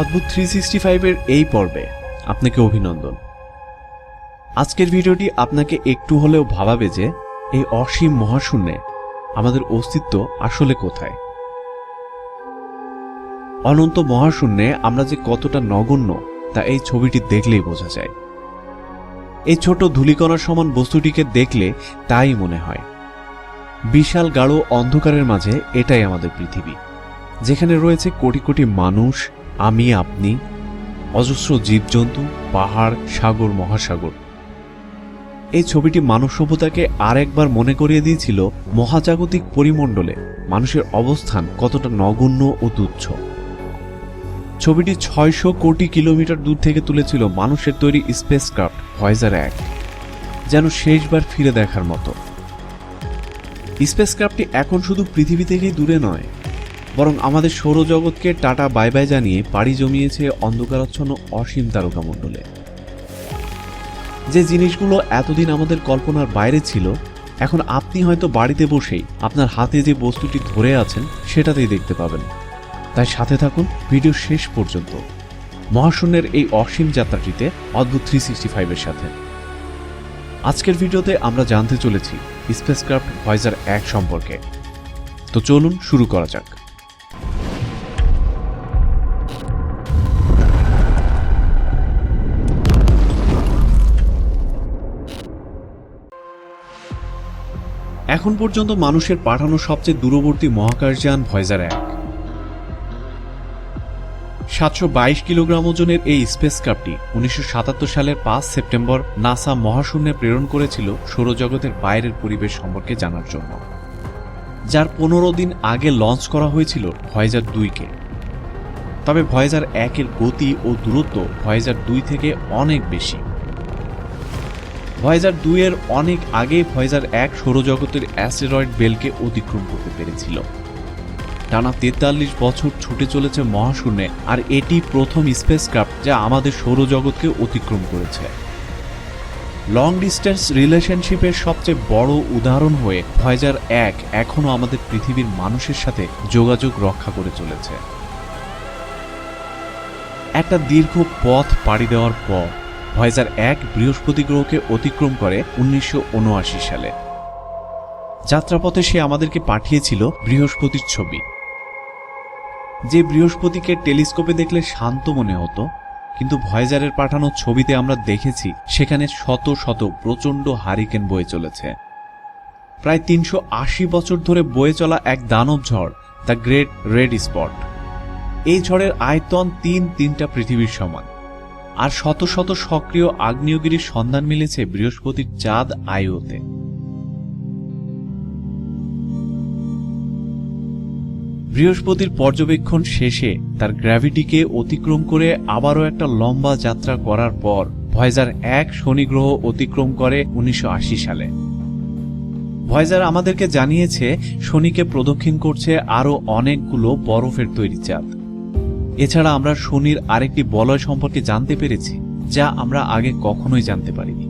অদ্ভুত three sixty ফাইভের এই পর্বে আপনাকে অভিনন্দন। আজকের ভিডিওটি আপনাকে একটু হলেও ভাবাবে যে এই অসীম মহাশূন্যে আমাদের অস্তিত্ব আসলে কোথায়? অনন্ত মহাশূন্যে আমরা যে কতটা নগণ্য তা এই ছবিটি দেখলেই বোঝা যায়। এই ছোট ধূলিকণার সমান বস্তুটিকে দেখলে তাই মনে হয়। বিশাল গাঢ় অন্ধকারের মাঝে এটাই আমাদের পৃথিবী, যেখানে রয়েছে কোটি কোটি মানুষ আমি, আপনি, অজস্র জীবজন্তু, পাহাড়, সাগর, মহাসাগর। এই ছবিটি মানব সভ্যতাকে আরেকবার মনে করিয়ে দিয়েছিল মহাজাগতিক পরিমণ্ডলে মানুষের অবস্থান কতটা নগণ্য ও তুচ্ছ। ছবিটি ছয়শো কোটি কিলোমিটার দূর থেকে তুলেছিল মানুষের তৈরি স্পেসক্রাফট ভয়েজার এক, যেন শেষবার ফিরে দেখার মতো। স্পেসক্রাফটটি এখন শুধু পৃথিবী থেকেই দূরে নয় বরং আমাদের সৌরজগৎকে টাটা বাই বাই জানিয়ে পাড়ি জমিয়েছে অন্ধকারাচ্ছন্ন অসীম তারকামণ্ডলে যে জিনিসগুলো এতদিন আমাদের কল্পনার বাইরে ছিল, এখন আপনি হয়তো বাড়িতে বসেই আপনার হাতে যে বস্তুটি ধরে আছেন, সেটাতেই দেখতে পাবেন। তাই সাথে থাকুন ভিডিও শেষ পর্যন্ত। মহাশূন্যের এই অসীম যাত্রাটিতে অদ্ভুত থ্রি সিক্সটি ফাইভের সাথে। আজকের ভিডিওতে আমরা জানতে চলেছি স্পেসক্রাফট ভয়েজার এক সম্পর্কে। তো চলুন শুরু করা যাক। এখন পর্যন্ত মানুষের পাঠানো সবচেয়ে দূরবর্তী মহাকাশযান ভয়েজার এক। সাতশো বাইশ কিলোগ্রাম ওজনের এই স্পেসক্রাফটটি উনিশশো সাতাত্তর সালের পাঁচ সেপ্টেম্বর নাসা মহাশূন্যে প্রেরণ করেছিল সৌরজগতের বাইরের পরিবেশ সম্পর্কে জানার জন্য, যার পনেরো দিন আগে লঞ্চ করা হয়েছিল ভয়েজার দুইকে। তবে ভয়েজার একের গতি ও দূরত্ব ভয়েজার দুই থেকে অনেক বেশি। ভয়েজার দুইয়ের অনেক আগে ভয়েজার এক সৌরজগতের অ্যাস্টেরয়েড বেলকে অতিক্রম করতে পেরেছিল। টানা তেতাল্লিশ বছর ছুটে চলেছে মহাশূন্যে, আর এটি প্রথম স্পেসক্রাফট যা আমাদের সৌরজগৎকে অতিক্রম করেছে। লং ডিস্টেন্স রিলেশনশিপের সবচেয়ে বড় উদাহরণ হয়ে ভয়েজার এক এখনও আমাদের পৃথিবীর মানুষের সাথে যোগাযোগ রক্ষা করে চলেছে। একটা দীর্ঘ পথ পাড়ি দেওয়ার পর ভয়েজার এক বৃহস্পতি গ্রহকে অতিক্রম করে উনিশশো উনআশি সালে। যাত্রাপথে সে আমাদেরকে পাঠিয়েছিল বৃহস্পতির ছবি। যে বৃহস্পতিকে টেলিস্কোপে দেখলে শান্ত মনে হতো, কিন্তু ভয়েজারের পাঠানো ছবিতে আমরা দেখেছি, সেখানে শত শত প্রচণ্ড হারিকেন বয়ে চলেছে। প্রায় তিনশো আশি বছর ধরে বয়ে চলা এক দানব ঝড়, দ্য গ্রেট রেড স্পট। এই ঝড়ের আয়তন তিন তিনটা পৃথিবীর সমান। আর শত শত সক্রিয় আগ্নেয়গিরির সন্ধান মিলেছে বৃহস্পতির চাঁদ আইওতে। বৃহস্পতির পর্যবেক্ষণ শেষে তার গ্র্যাভিটিকে অতিক্রম করে আবারও একটা লম্বা যাত্রা করার পর ভয়েজার এক শনি গ্রহ অতিক্রম করে উনিশশো আশি সালে। ভয়েজার আমাদেরকে জানিয়েছে, শনিকে প্রদক্ষিণ করছে আরও অনেকগুলো বরফের তৈরি চাঁদ। এছাড়া আমরা শনির আরেকটি বলয় সম্পর্কে জানতে পেরেছি, যা আমরা আগে কখনোই জানতে পারিনি।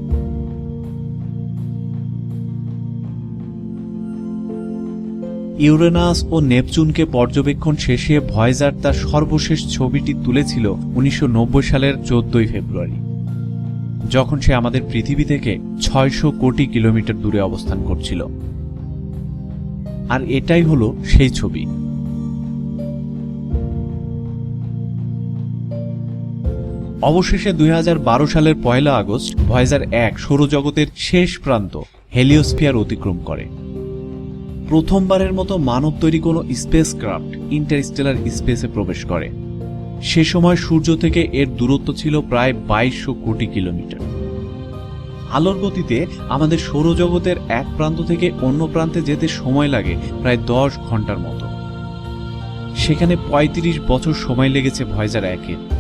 ইউরেনাস ও নেপচুনকে পর্যবেক্ষণ শেষে ভয়েজার তার সর্বশেষ ছবিটি তুলেছিল উনিশশো নব্বই সালের চোদ্দই ফেব্রুয়ারি, যখন সে আমাদের পৃথিবী থেকে ছয়শো কোটি কিলোমিটার দূরে অবস্থান করছিল। আর এটাই হলো সেই ছবি। অবশেষে দুই হাজার বারো সালের পয়লা আগস্ট ভয়েজার এক সৌরজগতের শেষ প্রান্ত হেলিওস্ফিয়ার অতিক্রম করে। প্রথমবারের মতো মানব তৈরি কোনো স্পেস ক্রাফট ইন্টারস্টেলার স্পেসে প্রবেশ করে। সে সময় সূর্য থেকে এর দূরত্ব ছিল প্রায় বাইশশো কোটি কিলোমিটার। আলোর গতিতে আমাদের সৌরজগতের এক প্রান্ত থেকে অন্য প্রান্তে যেতে সময় লাগে প্রায় দশ ঘণ্টার মতো। সেখানে ৩৫ বছর সময় লেগেছে ভয়জার একের।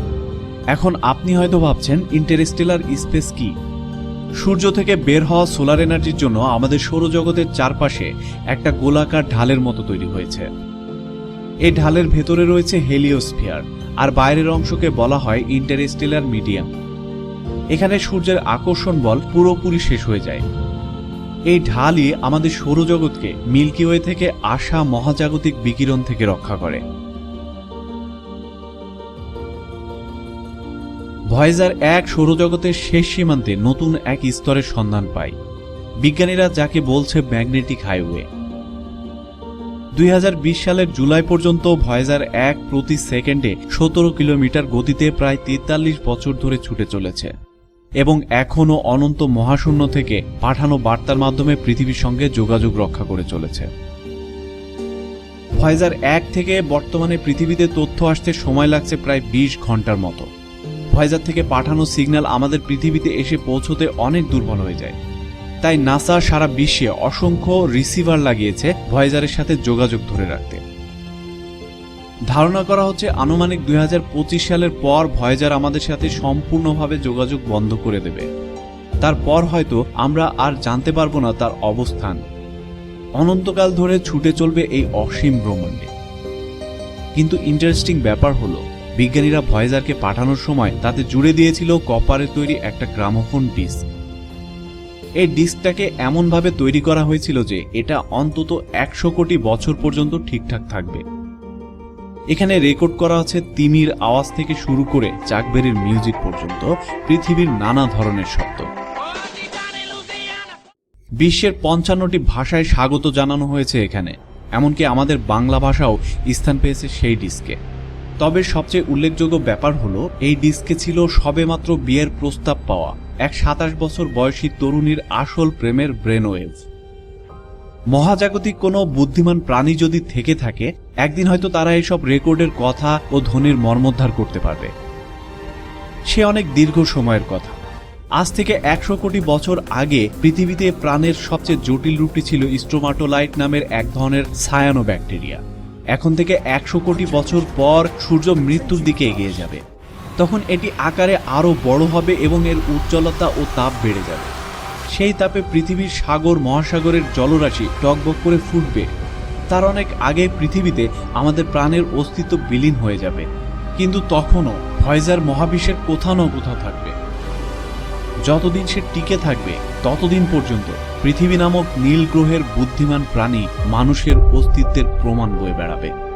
এখন আপনি হয়তো ভাবছেন ইন্টারস্টেলার স্পেস কি? সূর্য থেকে বের হওয়া সোলার এনার্জির জন্য আমাদের সৌরজগতের চারপাশে একটা গোলাকার ঢালের মতো তৈরি হয়েছে। এই ঢালের ভেতরে রয়েছে হেলিওস্ফিয়ার আর বাইরের অংশকে বলা হয় ইন্টারস্টেলার মিডিয়াম এখানে সূর্যের আকর্ষণ বল পুরোপুরি শেষ হয়ে যায়। এই ঢালই আমাদের সৌরজগৎকে মিল্কি ওয়ে থেকে আসা মহাজাগতিক বিকিরণ থেকে রক্ষা করে। ভয়েজার এক সৌরজগতের শেষ সীমান্তে নতুন এক স্তরের সন্ধান পায় বিজ্ঞানীরা যাকে বলছে ম্যাগনেটিক হাইওয়ে। দুই হাজার বিশ সালের জুলাই পর্যন্ত ভয়েজার এক প্রতি সেকেন্ডে সতেরো কিলোমিটার গতিতে প্রায় তেতাল্লিশ বছর ধরে ছুটে চলেছে এবং এখনও অনন্ত মহাশূন্য থেকে পাঠানো বার্তার মাধ্যমে পৃথিবীর সঙ্গে যোগাযোগ রক্ষা করে চলেছে। ভয়েজার এক থেকে বর্তমানে পৃথিবীতে তথ্য আসতে সময় লাগছে প্রায় বিশ ঘণ্টার মতো। ভয়েজার থেকে পাঠানো সিগন্যাল আমাদের পৃথিবীতে এসে পৌঁছতে অনেক দুর্বল হয়ে যায়। তাই নাসা সারা বিশ্বে অসংখ্য রিসিভার লাগিয়েছে ভয়েজারের সাথে যোগাযোগ ধরে রাখতে। ধারণা করা হচ্ছে আনুমানিক দুই হাজার পঁচিশ সালের পর ভয়েজার আমাদের সাথে সম্পূর্ণভাবে যোগাযোগ বন্ধ করে দেবে। তারপর হয়তো আমরা আর জানতে পারব না তার অবস্থান। অনন্তকাল ধরে ছুটে চলবে এই অসীম ভ্রমণে। কিন্তু ইন্টারেস্টিং ব্যাপার হলো বিজ্ঞানীরা ভয়েজারকে পাঠানোর সময় তাতে জুড়ে দিয়েছিল কপারের তৈরি একটা গ্রামোফোন ডিস্ক। এই ডিস্কটাকে এমনভাবে তৈরি করা হয়েছিল যে এটা অন্তত একশো কোটি বছর পর্যন্ত ঠিকঠাক থাকবে। এখানে রেকর্ড করা আছে তিমির আওয়াজ থেকে শুরু করে চাকবেরির মিউজিক পর্যন্ত, পৃথিবীর নানা ধরনের শব্দ। বিশ্বের পঞ্চান্নটি ভাষায় স্বাগত জানানো হয়েছে এখানে, এমনকি আমাদের বাংলা ভাষাও স্থান পেয়েছে সেই ডিস্কে। তবে সবচেয়ে উল্লেখযোগ্য ব্যাপার হলো, এই ডিস্কে ছিল সবেমাত্র বিয়ের প্রস্তাব পাওয়া, এক সাতাশ বছর বয়সী তরুণীর আসল প্রেমের ব্রেনওয়েভ মহাজাগতিক কোনো বুদ্ধিমান প্রাণী যদি থেকে থাকে, একদিন হয়তো তারা এসব রেকর্ডের কথা ও ধ্বনির মর্মোদ্ধার করতে পারবে। সে অনেক দীর্ঘ সময়ের কথা। আজ থেকে একশো কোটি বছর আগে পৃথিবীতে প্রাণের সবচেয়ে জটিল রূপটি ছিল স্ট্রোমাটোলাইট নামের এক ধরনের সায়ানো ব্যাকটেরিয়া এখন থেকে একশো কোটি বছর পর সূর্য মৃত্যুর দিকে এগিয়ে যাবে। তখন এটি আকারে আরও বড় হবে এবং এর উজ্জ্বলতা ও তাপ বেড়ে যাবে। সেই তাপে পৃথিবীর সাগর, মহাসাগরের জলরাশি টকবক করে ফুটবে। তার অনেক আগে পৃথিবীতে আমাদের প্রাণের অস্তিত্ব বিলীন হয়ে যাবে। কিন্তু তখনও ভয়েজার মহাবিশ্বের কোথাও না কোথাও থাকবে। যতদিন সে টিকে থাকবে, ততদিন পর্যন্ত পৃথিবী নামক নীল গ্রহের বুদ্ধিমান প্রাণী মানুষের অস্তিত্বের প্রমাণ বয়ে বেড়াবে।